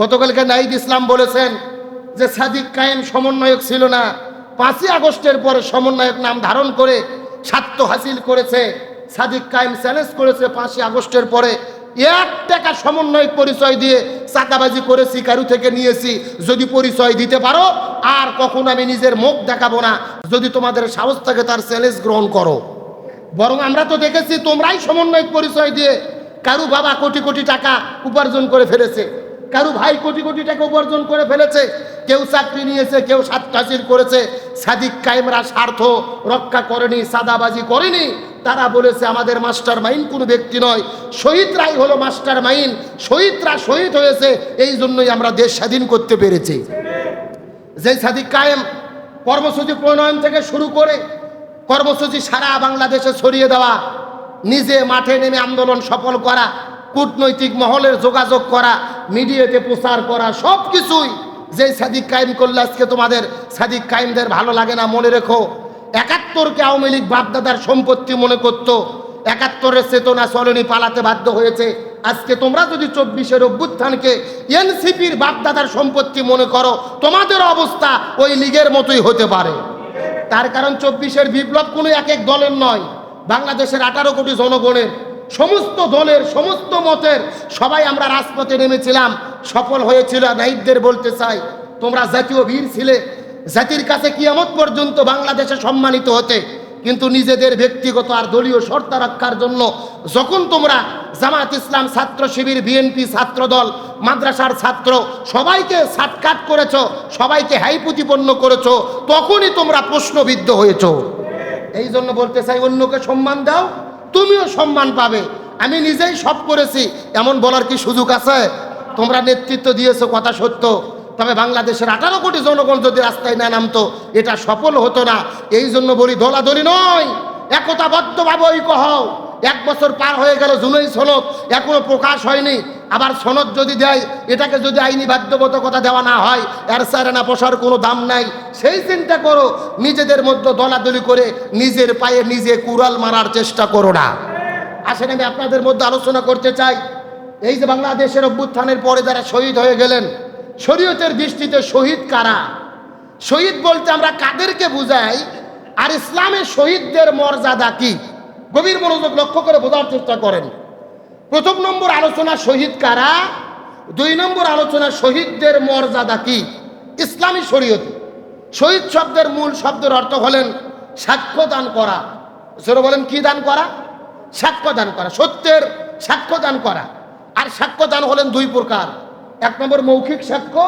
গতকালকে নাইদ ইসলাম বলেছেন যে সাদিক কায়েম সমন্বয়ক ছিল না। পাঁচই আগস্টের পরে সমন্বয়ক নাম ধারণ করে স্বার্থ হাসিল করেছে, সাদিক কায়েম চ্যালেঞ্জ করেছে পাঁচই আগস্টের পরে। এক টাকা সমন্বয়ক পরিচয় দিয়ে চাকাবাজি করেছি কারু থেকে নিয়েছি, যদি পরিচয় দিতে পারো, আর কখনো আমি নিজের মুখ দেখাবো না। যদি তোমাদের সাহস থাকে তার চ্যালেঞ্জ গ্রহণ করো। বরং আমরা তো দেখেছি তোমরাই সমন্বয়ক পরিচয় দিয়ে কারু বাবা কোটি কোটি টাকা উপার্জন করে ফেলেছে। কারু ভাই কোটি কোটি টাকা উপার্জন করে ফেলেছে, কেউ চাকরি নিয়েছে, কেউ সাতটাচির করেছে, সাদিক কায়েমরা স্বার্থ রক্ষা করেনি, সাদাবাজি করেনি। তারা বলেছে, আমাদের মাস্টার মাইন্ড কোনো ব্যক্তি নয়। শহীদরাই হলো মাস্টার মাইন্ড শহীদরা শহীদ হয়েছে, এই জন্যই আমরা দেশ স্বাধীন করতে পেরেছি। যে সাদিক কায়েম কর্মসূচি প্রণয়ন থেকে শুরু করে কর্মসূচি সারা বাংলাদেশে ছড়িয়ে দেওয়া, নিজে মাঠে নেমে আন্দোলন সফল করা কূটনৈতিক মহলের যোগাযোগ করা, মিডিয়াতে প্রচার করা সব কিছুই যে সাদিক কায়েম করলে আজকে তোমাদের সাদিক কায়েমদের ভালো লাগে না, মনে রেখো। একাত্তরকে আওয়ামী লীগ বাপদাদার সম্পত্তি মনে করতো। একাত্তরের চেতনা চলনি পালাতে বাধ্য হয়েছে। আজকে তোমরা যদি চব্বিশের অভ্যুত্থানকে এনসিপির বাপদাদার সম্পত্তি মনে করো, তোমাদের অবস্থা ওই লীগের মতোই হতে পারে। তার কারণ চব্বিশের বিপ্লব কোনো এক এক দলের নয়। বাংলাদেশের আঠারো কোটি জনগণের সমস্ত দলের, সমস্ত মতের সবাই আমরা রাজপথে নেমেছিলাম। সফল হয়েছিল নাইদদের বলতে চাই, তোমরা জাতীয় বীর ছিলে। জাতির কাছে কিয়ামত পর্যন্ত বাংলাদেশে সম্মানিত হতে। কিন্তু নিজেদের ব্যক্তিগত আর দলীয় শর্তা রক্ষার জন্য যখন তোমরা জামাত ইসলাম ছাত্র শিবির, বিএনপি ছাত্র দল মাদ্রাসার ছাত্র সবাইকে সাটকাট করেছ, সবাইকে হাই প্রতিপন্ন করেছ, তখনই তোমরা প্রশ্নবিদ্ধ হয়েছো। এই জন্য বলতে চাই, অন্যকে সম্মান দাও তুমিও সম্মান পাবে। আমি নিজেই সব করেছি। এমন বলার কি সুযোগ আছে? তোমরা নেতৃত্ব দিয়েছ, কথা সত্য। তবে বাংলাদেশের আঠারো কোটি জনগণ যদি রাস্তায় না নামতো, এটা সফল হতো না। এই জন্য বলি, দলাদলি নয়। একতাবদ্ধভাবে ঐক্য হও। এক বছর পার হয়ে গেল জুলাই সনদ। এখনও প্রকাশ হয়নি। আবার সনদ যদি দেয়, এটাকে যদি আইনি বাধ্যবাধকতা দেওয়া না হয়, এর সারেনা পোষার কোনো দাম নাই। সেই চিন্তা করো, নিজেদের মধ্যে দলাদলি করে নিজের পায়ে নিজে কুড়াল মারার চেষ্টা করো না। আসেন, আমি আপনাদের মধ্যে আলোচনা করতে চাই। এই যে বাংলাদেশের অভ্যুত্থানের পরে যারা শহীদ হয়ে গেলেন, শরীয়তের দৃষ্টিতে শহীদ কারা? শহীদ বলতে আমরা কাদেরকে বুঝাই, আর ইসলামের শহীদদের মর্যাদা কি? গভীর মনোযোগ লক্ষ্য করে বোঝার চেষ্টা করেন। প্রথম নম্বর আলোচনা শহীদ কারা? দুই নম্বর আলোচনা শহীদদের মর্যাদা কি? ইসলামী শরীয়ত। শহীদ শব্দের মূল শব্দের অর্থ হলেন সাক্ষ্য দান করা। সেটা বলেন, কি দান করা? সাক্ষ্য দান করা, সত্যের সাক্ষ্য দান করা। আর সাক্ষ্য দান হলেন দুই প্রকার। এক নম্বর মৌখিক সাক্ষ্য,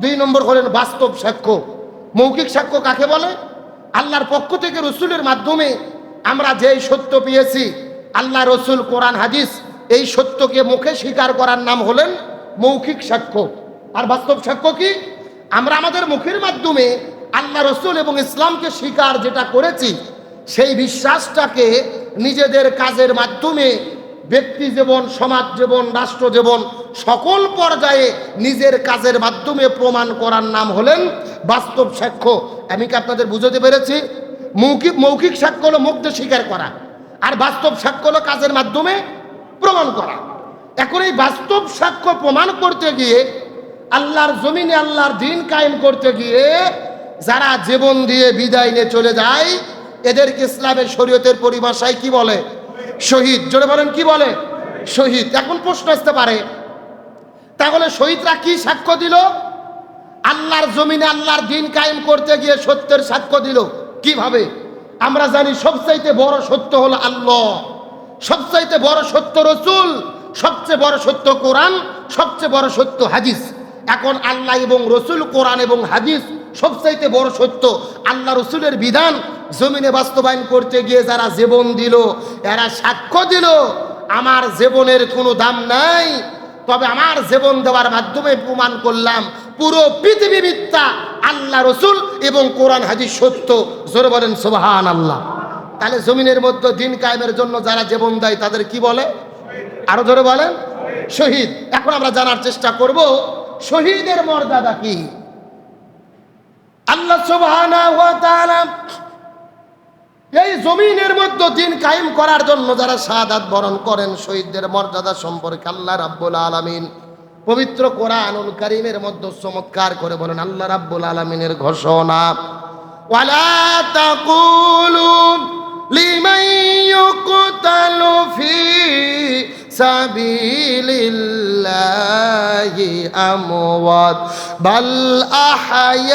দুই নম্বর হলেন বাস্তব সাক্ষ্য। মৌখিক সাক্ষ্য কাকে বলে? আল্লাহর পক্ষ থেকে রসুলের মাধ্যমে আমরা যেই সত্য পেয়েছি, আল্লাহ রসুল, কোরআন, হাদিস এই সত্যকে মুখে স্বীকার করার নাম হলেন মৌখিক সাক্ষ্য। আর বাস্তব সাক্ষ্য কি? আমরা আমাদের মুখের মাধ্যমে আল্লাহ রসুল এবং ইসলামকে স্বীকার যেটা করেছি, সেই বিশ্বাসটাকে নিজেদের কাজের মাধ্যমে ব্যক্তি জীবন, সমাজ জীবন, রাষ্ট্র জীবন সকল পর্যায়ে নিজের কাজের মাধ্যমে প্রমাণ করার নাম হলেন বাস্তব সাক্ষ্য। আমি কি আপনাদের বুঝতে পেরেছি? মৌখিক মৌখিক সাক্ষ্য হলো মুগ্ধ স্বীকার করা। আর বাস্তব সাক্ষ্য হলো কাজের মাধ্যমে প্রমাণ করা। এখন এই বাস্তব সাক্ষ্য প্রমাণ করতে গিয়ে আল্লাহর জমিনে আল্লাহর দিন কায়েম করতে গিয়ে যারা জীবন দিয়ে বিদায় নিয়ে চলে যায়, এদেরকে ইসলামের শরীয়তের পরিভাষায় কি বলে? শহীদ। জোরে বলেন, কি বলে? শহীদ। এখন প্রশ্ন আসতে পারে, তাহলে শহীদরা কি সাক্ষ্য দিল? আল্লাহর জমিনে আল্লাহর দিন কায়েম করতে গিয়ে সত্যের সাক্ষ্য দিল। কীভাবে? আমরা জানি সবচাইতে বড় সত্য হলো আল্লাহ। সবচাইতে বড় সত্য রসুল, সবচেয়ে বড় সত্য কোরআন, সবচেয়ে বড় সত্য হাদিস। এখন আল্লাহ এবং রসুল, কোরআন এবং হাদিস সবচাইতে বড় সত্য। আল্লাহ রসুলের বিধান জমিনে বাস্তবায়ন করতে গিয়ে যারা জীবন দিল, এরা সাক্ষ্য দিল, আমার জীবনের কোনো দাম নাই। তবে আমার জীবন দেওয়ার মাধ্যমে প্রমাণ করলাম, পুরো পৃথিবী মিথ্যা, আল্লাহ রসুল এবং কোরআন হাজির সত্য। জোরে বলেন সোহান আল্লাহ তাহলে জমিনের মধ্যে দিন কায়েমের জন্য যারা জীবন দেয় তাদের কি বলে? আরও ধরে বলেন। শহীদ। এখন আমরা জানার চেষ্টা করব, শহীদের মর্যাদা কি? আল্লাহ সুবহানাহু ওয়া তাআলা এই জমিনের মধ্যে দিন কায়েম করার জন্য যারা শাহাদাত বরণ করেন, শহীদদের মর্যাদা সম্পর্কে আল্লাহ রাব্বুল আলামিন পবিত্র কোরআনুল কারীমের মধ্যে চমৎকার করে বলেন, আল্লাহ রাব্বুল আলামিনের ঘোষণা, ওয়ালা তাকুলু লিমান ইউকতালু ফি সাবিলিল্লাহি আমওয়াত, বাল আহয়াউ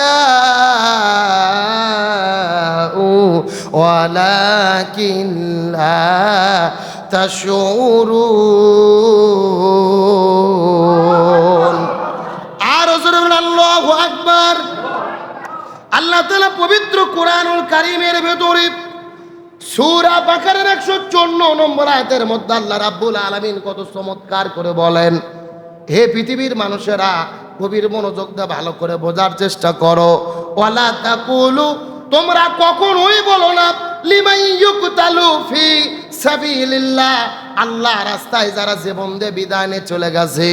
ওয়ালাকিন লা তাশউরুন। আর হজরত আল্লাহু আকবার। আল্লাহ তাআলা পবিত্র কোরআনুল কারীমের ভেতরে সূরা বাকারের 154 নম্বর আয়াতের মধ্যে আল্লাহ রাব্বুল আলামিন কত চমৎকার করে বলেন, হে পৃথিবীর মানুষেরা, গভীর মনোযোগ দিয়ে ভালো করে বোঝার চেষ্টা করো। ওয়ালা তাকুলু, তোমরা কখনোই বলো না, লিমাই ইউকতালু ফি সাবিলিল্লাহ। আল্লাহ রাস্তায় যারা জীবন দিয়ে বিদায় নিয়ে চলে গেছে,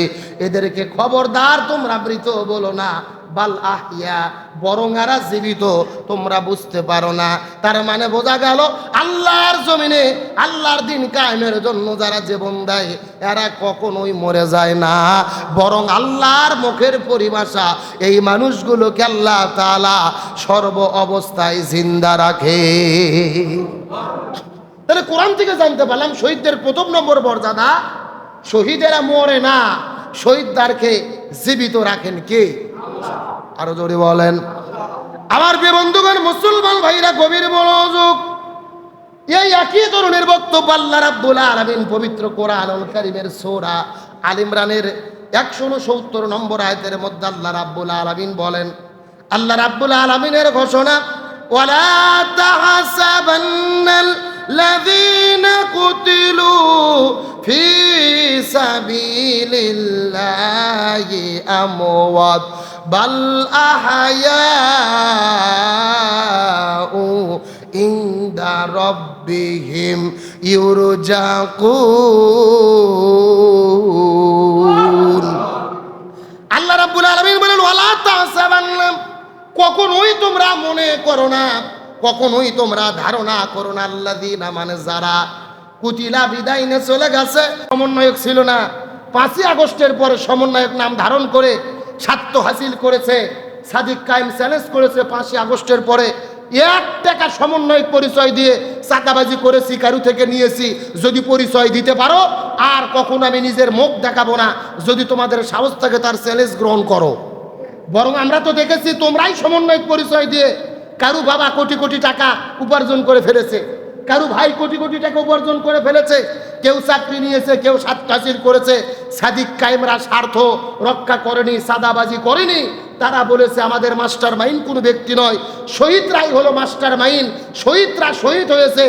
এদেরকে খবরদার তোমরা মৃত বলো না। বাল আহিয়া, বরং এরা জীবিত। তোমরা বুঝতে পারো না। তার মানে বোঝা গেল, আল্লাহর জমিনে, আল্লাহর দিন কায়েমের জন্য যারা জীবন দেয়, এরা কখনোই মরে যায় না। বরং আল্লাহর মুখের পরিভাষা, এই মানুষগুলোকে আল্লাহ তালা সর্ব অবস্থায় জিন্দা রাখে। তাহলে কোরআন থেকে জানতে পারলাম, শহীদদের প্রথম নম্বর মর্যাদা, শহীদেরা মরে না, শহীদদারকে জীবিত রাখেন কে? আরো জোরে বলেন আমার প্রিয় বন্ধুগণ মুসলমান ভাইরা গভীর মনোযোগ এই একই ধরনের বক্তব্য আল্লাহ রাব্বুল আলামিন পবিত্র কোরআনুল কারীমের সূরা আল ইমরানের 170 নম্বর আয়াতের মধ্যে আল্লাহ রাব্বুল আলামিন বলেন আল্লাহ রাব্বুল আলামিনের ঘোষণা ওয়ালা তাহাসাবান্নাল الذين قتلوا في سبيل الله أموات বাল আহায়াউ ইন্দা রব্বিহিম ইউরজাকুন। আল্লাহ রাব্বুল আলামিন বলেন, ওয়ালা তাসাবান্না কখনোই তোমরা মনে করো না, কখনোই তোমরা ধারণা করো না আল্লাহ দিনা মানে যারা কুটিলা বিদায় নিয়ে চলে গেছে, সমন্বয়ক ছিল না। পাঁচই আগস্টের পরে সমন্বয়ক নাম ধারণ করে স্বার্থ হাসিল করেছে, সাদিক কায়েম চ্যালেঞ্জ করেছে পাঁচই আগস্টের পরে। এক টাকা সমন্বয়ক পরিচয় দিয়ে চাঁদাবাজি করেছি কারু থেকে নিয়েছি, যদি পরিচয় দিতে পারো, আর কখন আমি নিজের মুখ দেখাবো না, যদি তোমাদের সাহস থাকে তার চ্যালেঞ্জ গ্রহণ করো। বরং আমরা তো দেখেছি, তোমরাই সমন্বয়ক পরিচয় দিয়ে কারু বাবা কোটি কোটি টাকা উপার্জন করে ফেলেছে। কারু ভাই কোটি কোটি টাকা উপার্জন করে ফেলেছে, কেউ চাকরি নিয়েছে, কেউ সাতটাচির করেছে, সাদিক কায়েমরা স্বার্থ রক্ষা করেনি, সাদাবাজি করেনি, তারা বলেছে আমাদের মাস্টার মাইন্ড কোনো ব্যক্তি নয়। শহীদরাই হলো মাস্টার মাইন্ড শহীদরা শহীদ হয়েছে।